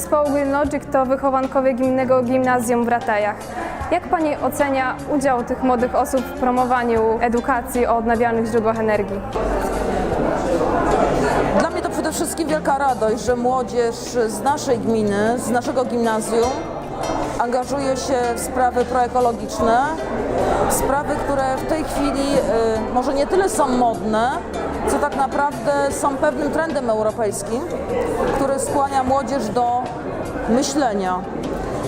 Zespołu Green Logic to wychowankowie Gminnego Gimnazjum w Ratajach. Jak Pani ocenia udział tych młodych osób w promowaniu edukacji o odnawialnych źródłach energii? Dla mnie to przede wszystkim wielka radość, że młodzież z naszej gminy, z naszego gimnazjum angażuje się w sprawy proekologiczne, sprawy, które w tej chwili y, może nie tyle są modne, co tak naprawdę są pewnym trendem europejskim, który skłania młodzież do myślenia.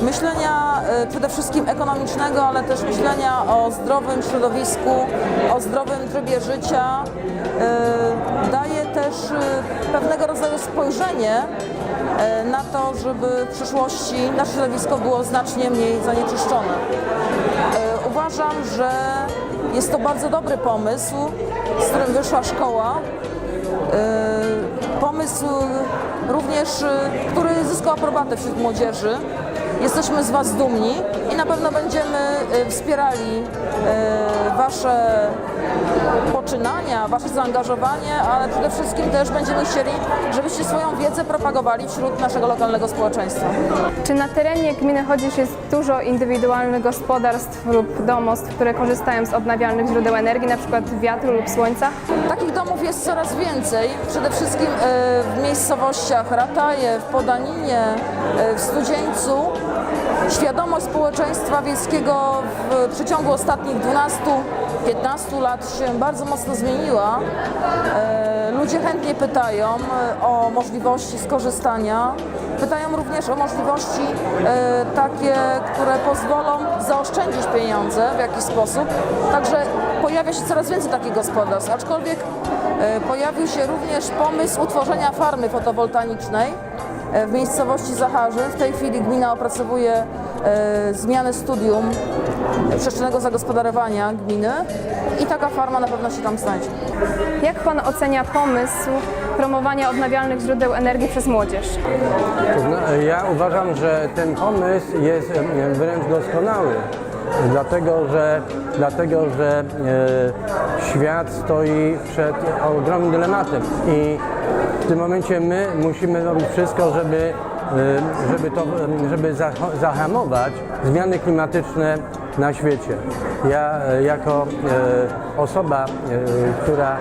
Myślenia y, przede wszystkim ekonomicznego, ale też myślenia o zdrowym środowisku, o zdrowym trybie życia. Y, Daje też y, pewnego rodzaju spojrzenie na to, żeby w przyszłości nasze środowisko było znacznie mniej zanieczyszczone. Uważam, że jest to bardzo dobry pomysł, z którym wyszła szkoła. Y, Pomysł również, y, który zyskał aprobatę wśród młodzieży. Jesteśmy z Was dumni i na pewno będziemy y, wspierali y, Wasze poczynania, Wasze zaangażowanie, ale przede wszystkim też będziemy chcieli, żebyście swoją wiedzę propagowali wśród naszego lokalnego społeczeństwa. Czy na terenie gminy Chodzisz jest dużo indywidualnych gospodarstw lub domostw, które korzystają z odnawialnych źródeł energii, na przykład wiatru lub słońca? Takich domów jest coraz więcej, przede wszystkim e, w miejscowościach Rataje, w Podaninie, w Studzieńcu. Świadomość społeczeństwa wiejskiego w przeciągu ostatnich 12-15 lat się bardzo mocno zmieniła. E, Ludzie chętnie pytają e, o możliwości skorzystania. Pytają również o możliwości e, takie, które pozwolą zaoszczędzić pieniądze w jakiś sposób. Także pojawia się coraz więcej takich gospodarstw, aczkolwiek pojawił się również pomysł utworzenia farmy fotowoltaicznej w miejscowości Zacharzyn. W tej chwili gmina opracowuje e, zmianę studium przestrzennego zagospodarowania gminy i taka farma na pewno się tam znajdzie. Jak Pan ocenia pomysł promowania odnawialnych źródeł energii przez młodzież? Ja uważam, że ten pomysł jest e, wręcz doskonały, dlatego że, dlatego, że e, świat stoi przed ogromnym dylematem i w tym momencie my musimy robić wszystko, żeby, e, żeby, to, e, żeby zaha- zahamować zmiany klimatyczne na świecie. Ja jako osoba, która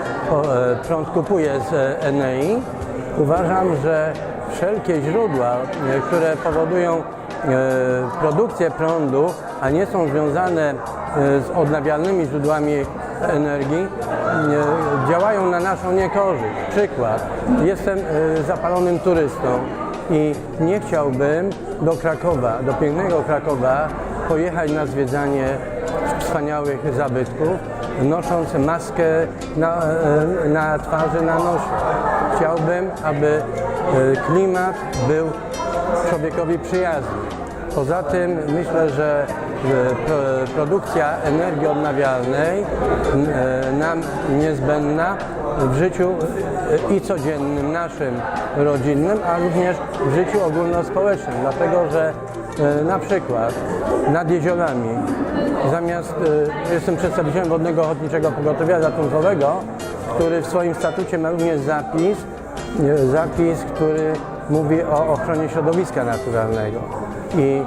prąd kupuje z Enei, uważam, że wszelkie źródła, które powodują produkcję prądu, a nie są związane z odnawialnymi źródłami energii, e, działają na naszą niekorzyść. Przykład. Jestem e, zapalonym turystą i nie chciałbym do Krakowa, do pięknego Krakowa pojechać na zwiedzanie wspaniałych zabytków, nosząc maskę na, e, na twarzy, na nosie. Chciałbym, aby e, klimat był człowiekowi przyjazny. Poza tym myślę, że e, pro- produkcja energii odnawialnej e, nam niezbędna w życiu e, i codziennym naszym rodzinnym, a również w życiu ogólnospołecznym, dlatego że na przykład nad jeziorami zamiast, jestem przedstawicielem Wodnego Ochotniczego Pogotowia Ratunkowego, który w swoim statucie ma również zapis, zapis, który mówi o ochronie środowiska naturalnego. I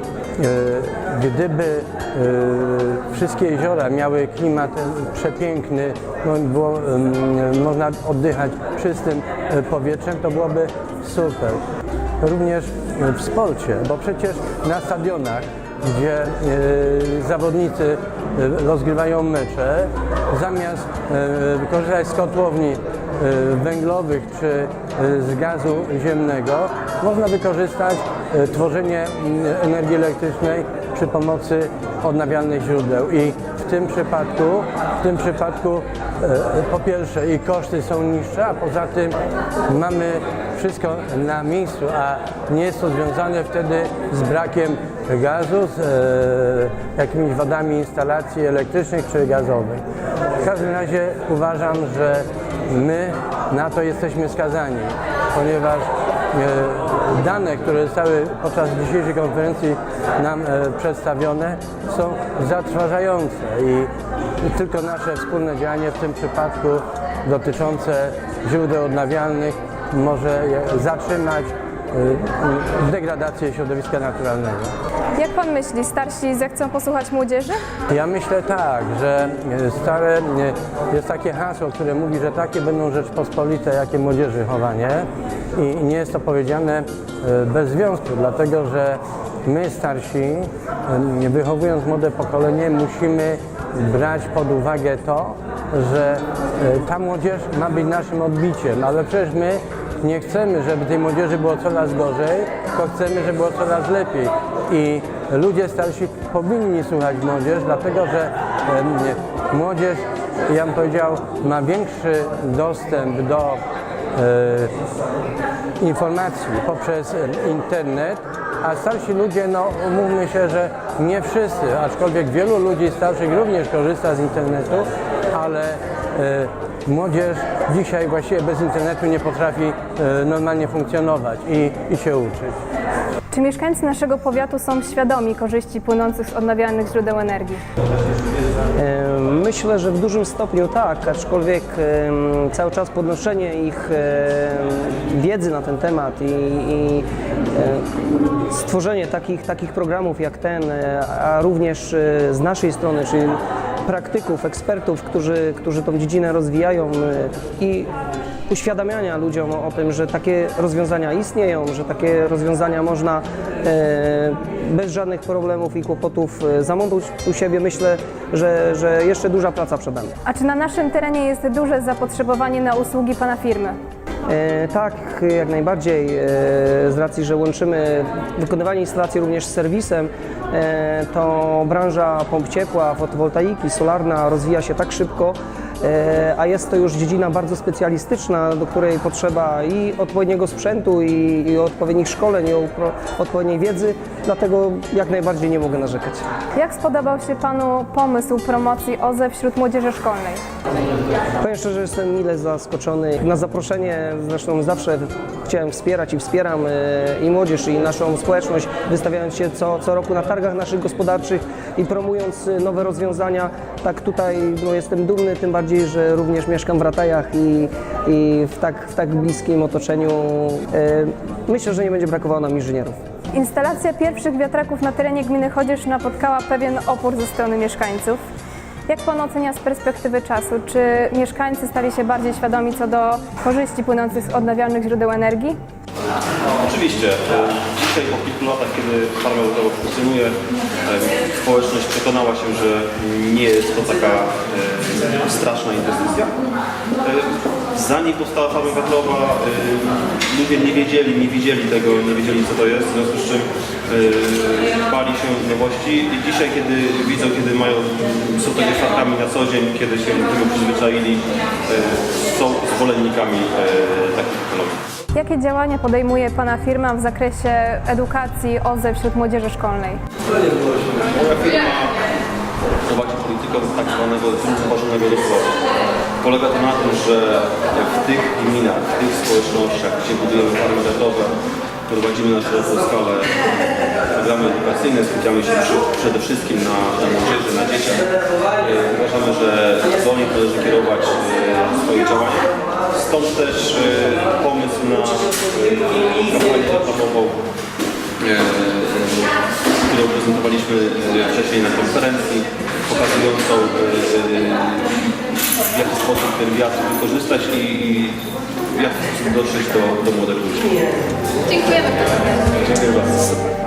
e, gdyby e, wszystkie jeziora miały klimat e, przepiękny, no, było, można oddychać czystym powietrzem, to byłoby super. Również w sporcie, bo przecież na stadionach, gdzie zawodnicy rozgrywają mecze, zamiast wykorzystać z kotłowni węglowych czy z gazu ziemnego, można wykorzystać tworzenie mm, energii elektrycznej przy pomocy odnawialnych źródeł i w tym przypadku, w tym przypadku e, po pierwsze i koszty są niższe, a poza tym mamy wszystko na miejscu, a nie jest to związane wtedy z brakiem gazu, z e, jakimiś wadami instalacji elektrycznych czy gazowych. W każdym razie uważam, że my na to jesteśmy skazani, ponieważ e, dane, które zostały podczas dzisiejszej konferencji nam e, przedstawione są zatrważające i tylko nasze wspólne działanie w tym przypadku dotyczące źródeł odnawialnych może zatrzymać y, degradację środowiska naturalnego. Jak pan myśli, starsi zechcą posłuchać młodzieży? Ja myślę tak, że e, stare, e, jest takie hasło, które mówi, że takie będą Rzeczpospolite, jakie młodzieży chowanie i nie jest to powiedziane e, bez związku, dlatego że my starsi, wychowując młode pokolenie, musimy brać pod uwagę to, że ta młodzież ma być naszym odbiciem, ale przecież my nie chcemy, żeby tej młodzieży było coraz gorzej, tylko chcemy, żeby było coraz lepiej. I ludzie starsi powinni słuchać młodzież, dlatego że młodzież, ja bym powiedział, ma większy dostęp do e, informacji poprzez internet, a starsi ludzie, no umówmy się, że nie wszyscy, aczkolwiek wielu ludzi starszych również korzysta z internetu, ale e, młodzież dzisiaj właściwie bez internetu nie potrafi e, normalnie funkcjonować i, i się uczyć. Czy mieszkańcy naszego powiatu są świadomi korzyści płynących z odnawialnych źródeł energii? E, Myślę, że w dużym stopniu tak, aczkolwiek em, cały czas podnoszenie ich em, wiedzy na ten temat i, i e, stworzenie takich, takich programów jak ten, e, a również e, z naszej strony, czyli praktyków, ekspertów, którzy, którzy tą dziedzinę rozwijają e, i uświadamiania ludziom o tym, że takie rozwiązania istnieją, że takie rozwiązania można e, bez żadnych problemów i kłopotów e, zamątać u siebie, myślę, że, że jeszcze duża praca przede mną. A czy na naszym terenie jest duże zapotrzebowanie na usługi pana firmy? E, tak, jak najbardziej. E, z racji, że łączymy wykonywanie instalacji również z serwisem, e, to branża pomp ciepła, fotowoltaiki, solarna rozwija się tak szybko, a jest to już dziedzina bardzo specjalistyczna, do której potrzeba i odpowiedniego sprzętu, i, i odpowiednich szkoleń, i odpowiedniej wiedzy, dlatego jak najbardziej nie mogę narzekać. Jak spodobał się panu pomysł promocji OZE wśród młodzieży szkolnej? Powiem szczerze, że jestem mile zaskoczony. Na zaproszenie zresztą zawsze chciałem wspierać i wspieram e, i młodzież, i naszą społeczność, wystawiając się co, co roku na targach naszych gospodarczych i promując e, nowe rozwiązania. Tak tutaj no, jestem dumny, tym bardziej, że również mieszkam w Ratajach i, i w, tak, w tak bliskim otoczeniu. E, myślę, że nie będzie brakowało nam inżynierów. Instalacja pierwszych wiatraków na terenie gminy Chodzież napotkała pewien opór ze strony mieszkańców. Jak pan ocenia z perspektywy czasu? Czy mieszkańcy stali się bardziej świadomi co do korzyści płynących z odnawialnych źródeł energii? Oczywiście. e, Dzisiaj po kilku latach, kiedy farma jądrowa funkcjonuje, e, społeczność przekonała się, że nie jest to taka e, straszna inwestycja. Zanim powstała farma wiatrowa, e, ludzie nie wiedzieli, nie widzieli tego, nie wiedzieli co to jest, w związku z czym e, bali się nowości i dzisiaj, kiedy widzą, kiedy mają, są faktami na co dzień, kiedy się do tego przyzwyczaili, e, są zwolennikami e, takich technologii. Jakie działania podejmuje pana firma w zakresie edukacji OZE wśród młodzieży szkolnej? Moja firma prowadzi politykę tak zwanego zrównoważonego rozwoju. Polega to na tym, że w tych gminach, w tych społecznościach, gdzie budujemy farmy wiatrowe, prowadzimy na szeroką skalę programy edukacyjne, skupiamy się przy, przede wszystkim na, na młodzieży, na dzieciach. E, Uważamy, że do nich należy kierować e, swoje działania. Stąd też e, pomysł na kampanię reklamową którą prezentowaliśmy e, wcześniej na konferencji, pokazującą e, w jaki sposób ten wiatr wykorzystać i i w jaki sposób dotrzeć do, do młodych ludzi. Dziękujemy. Dziękuję bardzo.